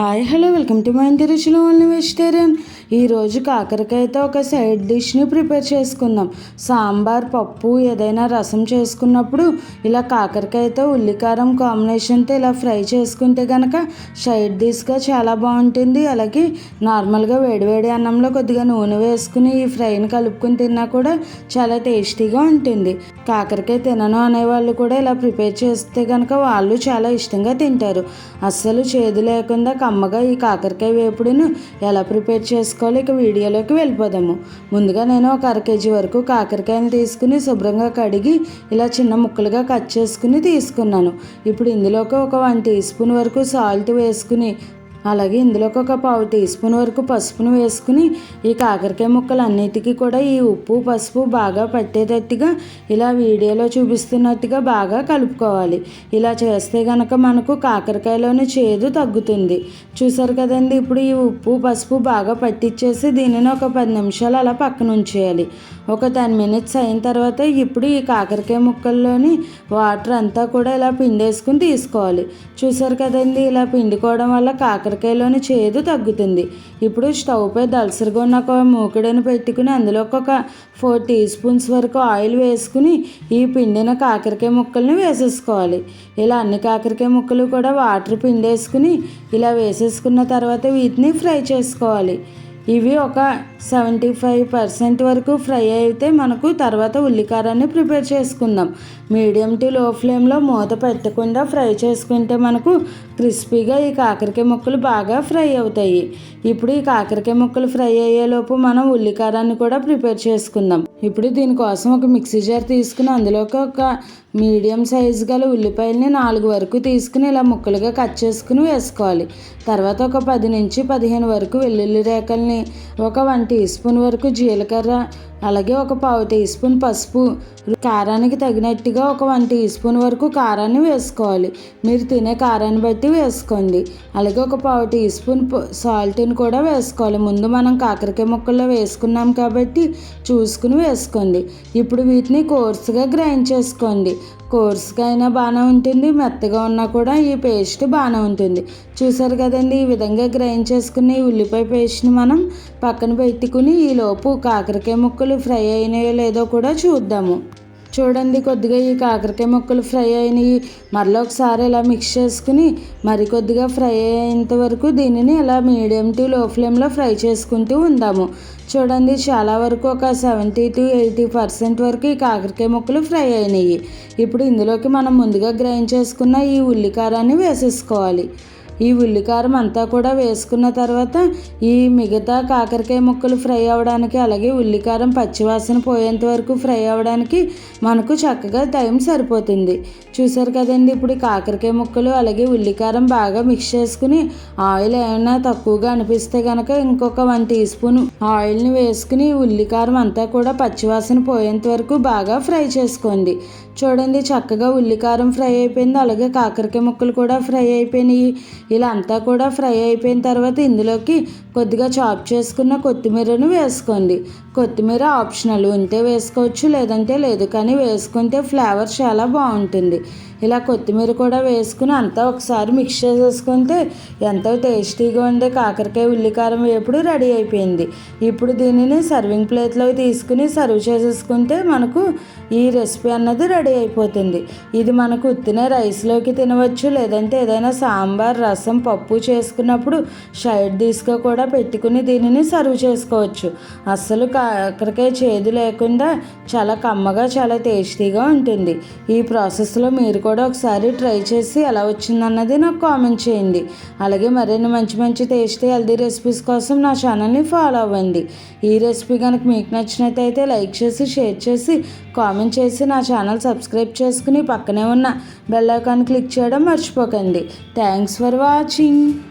Hi hello welcome to my ఇంటి రుచులు only vegetarian ఈరోజు కాకరకాయతో ఒక సైడ్ డిష్ని ప్రిపేర్ చేసుకుందాం. సాంబార్ పప్పు ఏదైనా రసం చేసుకున్నప్పుడు ఇలా కాకరకాయతో ఉల్లికారం కాంబినేషన్తో ఇలా ఫ్రై చేసుకుంటే కనుక సైడ్ డిష్గా చాలా బాగుంటుంది. అలాగే నార్మల్గా వేడివేడి అన్నంలో కొద్దిగా నూనె వేసుకుని ఈ ఫ్రైని కలుపుకుని తిన్నా కూడా చాలా టేస్టీగా ఉంటుంది. కాకరకాయ తినను అనేవాళ్ళు కూడా ఇలా ప్రిపేర్ చేస్తే కనుక వాళ్ళు చాలా ఇష్టంగా తింటారు. అస్సలు చేదు లేకుండా కమ్మగా ఈ కాకరకాయ వేపుడును ఎలా ప్రిపేర్ చేసుకోవాలో? ఇక వీడియోలోకి వెళ్ళిపోదాము. ముందుగా నేను ఒక అర కేజీ వరకు కాకరకాయని తీసుకుని శుభ్రంగా కడిగి ఇలా చిన్న ముక్కలుగా కట్ చేసుకుని తీసుకున్నాను. ఇప్పుడు ఇందులోకి ఒక వన్ టీ స్పూన్ వరకు సాల్ట్ వేసుకుని అలాగే ఇందులోకి ఒక పావు టీ స్పూన్ వరకు పసుపును వేసుకుని ఈ కాకరకాయ ముక్కలు అన్నిటికీ కూడా ఈ ఉప్పు పసుపు బాగా పట్టేటట్టుగా ఇలా వీడియోలో చూపిస్తున్నట్టుగా బాగా కలుపుకోవాలి. ఇలా చేస్తే కనుక మనకు కాకరకాయలోని చేదు తగ్గుతుంది. చూసారు కదండి? ఇప్పుడు ఈ ఉప్పు పసుపు బాగా పట్టించేసి దీనిని ఒక పది నిమిషాలు అలా పక్కన ఉంచేయాలి ఒక టెన్ మినిట్స్ అయిన తర్వాత ఇప్పుడు ఈ కాకరకాయ ముక్కల్లోని వాటర్ అంతా కూడా ఇలా పిండేసుకుని తీసుకోవాలి. చూసారు కదండి? ఇలా పిండుకోవడం వల్ల కాకర కాకరకాయలోని చేదు తగ్గుతుంది. ఇప్పుడు స్టవ్ పై దలసరిగా ఉన్న ఒక మూకుడని పెట్టుకుని అందులో ఒక ఫోర్ టీ స్పూన్స్ వరకు ఆయిల్ వేసుకుని ఈ పిండిన కాకరకాయ ముక్కల్ని వేసేసుకోవాలి. ఇలా అన్ని కాకరకాయ ముక్కలు కూడా వాటర్ పిండేసుకుని ఇలా వేసేసుకున్న తర్వాత వీటిని ఫ్రై చేసుకోవాలి. ఇవి ఒక సెవెంటీ ఫైవ్ పర్సెంట్ వరకు ఫ్రై అయితే మనకు తర్వాత ఉల్లికారాన్ని ప్రిపేర్ చేసుకుందాం. మీడియం టు లో ఫ్లేమ్లో మూత పెట్టకుండా ఫ్రై చేసుకుంటే మనకు క్రిస్పీగా ఈ కాకరకాయ ముక్కలు బాగా ఫ్రై అవుతాయి. ఇప్పుడు ఈ కాకరకాయ ముక్కలు ఫ్రై అయ్యేలోపు మనం ఉల్లికారాన్ని కూడా ప్రిపేర్ చేసుకుందాం. ఇప్పుడు దీనికోసం ఒక మిక్సీ జార్ తీసుకుని అందులోకి ఒక మీడియం సైజు గల ఉల్లిపాయలని నాలుగు వరకు తీసుకుని ఇలా ముక్కలుగా కట్ చేసుకుని వేసుకోవాలి. తర్వాత ఒక పది నుంచి పదిహేను వరకు వెల్లుల్లి రేకల్ని ఒక వన్ టీ స్పూన్ వరకు జీలకర్ర అలాగే ఒక పావు టీ స్పూన్ పసుపు. కారానికి తగినట్టుగా ఒక వన్ టీ స్పూన్ వరకు కారాన్ని వేసుకోవాలి. మీరు తినే కారాన్ని బట్టి వేసుకోండి. అలాగే ఒక పావు టీ స్పూన్ సాల్ట్ని కూడా వేసుకోవాలి. ముందు మనం కాకరకాయ ముక్కల్లో వేసుకున్నాం కాబట్టి చూసుకుని వేసుకోండి. ఇప్పుడు వీటిని కోర్సుగా గ్రైండ్ చేసుకోండి. కోర్సుగా అయినా బాగానే ఉంటుంది మెత్తగా ఉన్నా కూడా ఈ పేస్ట్ బాగానే ఉంటుంది. చూసారు కదండి ఈ విధంగా గ్రైండ్ చేసుకుని ఉల్లిపాయ పేస్ట్ని మనం పక్కన పెట్టుకుని ఈలోపు కాకరకాయ ముక్కలు ఫ్రై అయినాయో లేదో కూడా చూద్దాము. చూడండి కొద్దిగా ఈ కాకరకాయ ముక్కలు ఫ్రై అయినాయి. మరలా ఒకసారి ఇలా మిక్స్ చేసుకుని మరి కొద్దిగా ఫ్రై అయ్యేంత వరకు దీనిని ఇలా మీడియం టు లో ఫ్లేమ్లో ఫ్రై చేసుకుంటూ ఉందాము. చూడండి చాలా వరకు ఒక సెవెంటీ టు ఎయిటీ పర్సెంట్ వరకు ఈ కాకరకాయ ముక్కలు ఫ్రై అయినాయి. ఇప్పుడు ఇందులోకి మనం ముందుగా గ్రైండ్ చేసుకున్న ఈ ఉల్లికారాన్ని వేసేసుకోవాలి. ఈ ఉల్లికారం అంతా కూడా వేసుకున్న తర్వాత ఈ మిగతా కాకరకాయ ముక్కలు ఫ్రై అవ్వడానికి అలాగే ఉల్లికారం పచ్చివాసన పోయేంత వరకు ఫ్రై అవ్వడానికి మనకు చక్కగా టైం సరిపోతుంది. చూసారు కదండి ఇప్పుడు కాకరకాయ ముక్కలు అలాగే ఉల్లికారం బాగా మిక్స్ చేసుకుని ఆయిల్ ఏమైనా తక్కువగా అనిపిస్తే కనుక ఇంకొక వన్ టీ స్పూన్ ఆయిల్ని వేసుకుని ఉల్లికారం అంతా కూడా పచ్చివాసన పోయేంత వరకు బాగా ఫ్రై చేసుకోండి. చూడండి చక్కగా ఉల్లికారం ఫ్రై అయిపోయింది అలాగే కాకరకాయ ముక్కలు కూడా ఫ్రై అయిపోయినాయి. ఇలా అంతా కూడా ఫ్రై అయిపోయిన తర్వాత ఇందులోకి కొద్దిగా చాప్ చేసుకున్న కొత్తిమీరను వేసుకోండి. కొత్తిమీర ఆప్షనల్ ఉంటే వేసుకోవచ్చు లేదంటే లేదు కానీ వేసుకుంటే ఫ్లేవర్ చాలా బాగుంటుంది. ఇలా కొత్తిమీర కూడా వేసుకుని అంతా ఒకసారి మిక్స్ చేసేసుకుంటే ఎంతో టేస్టీగా ఉండే కాకరకాయ ఉల్లికారం వేపుడు రెడీ అయిపోయింది. ఇప్పుడు దీనిని సర్వింగ్ ప్లేట్లో తీసుకుని సర్వ్ చేసేసుకుంటే మనకు ఈ రెసిపీ అన్నది రెడీ అయిపోతుంది. ఇది మనకు ఉత్తిన రైస్లోకి తినవచ్చు లేదంటే ఏదైనా సాంబార్ రసం పప్పు చేసుకున్నప్పుడు సైడ్ డిష్గా కూడా పెట్టుకుని దీనిని సర్వ్ చేసుకోవచ్చు. అస్సలు కాకరకాయ చేదు లేకుండా చాలా కమ్మగా చాలా టేస్టీగా ఉంటుంది. ఈ ప్రాసెస్లో మీరు కూడా ఒకసారి ట్రై చేసి ఎలా వచ్చిందన్నది నాకు కామెంట్ చేయండి. అలాగే మరిన్ని మంచి మంచి టేస్టీ హెల్దీ రెసిపీస్ కోసం నా ఛానల్ని ఫాలో అవ్వండి. ఈ రెసిపీ కనుక మీకు నచ్చినట్టయితే లైక్ చేసి షేర్ చేసి కామెంట్ చేసి నా ఛానల్ సబ్స్క్రైబ్ చేసుకుని పక్కనే ఉన్న బెల్ ఐకాన్ క్లిక్ చేయడం మర్చిపోకండి. Thanks for watching watching.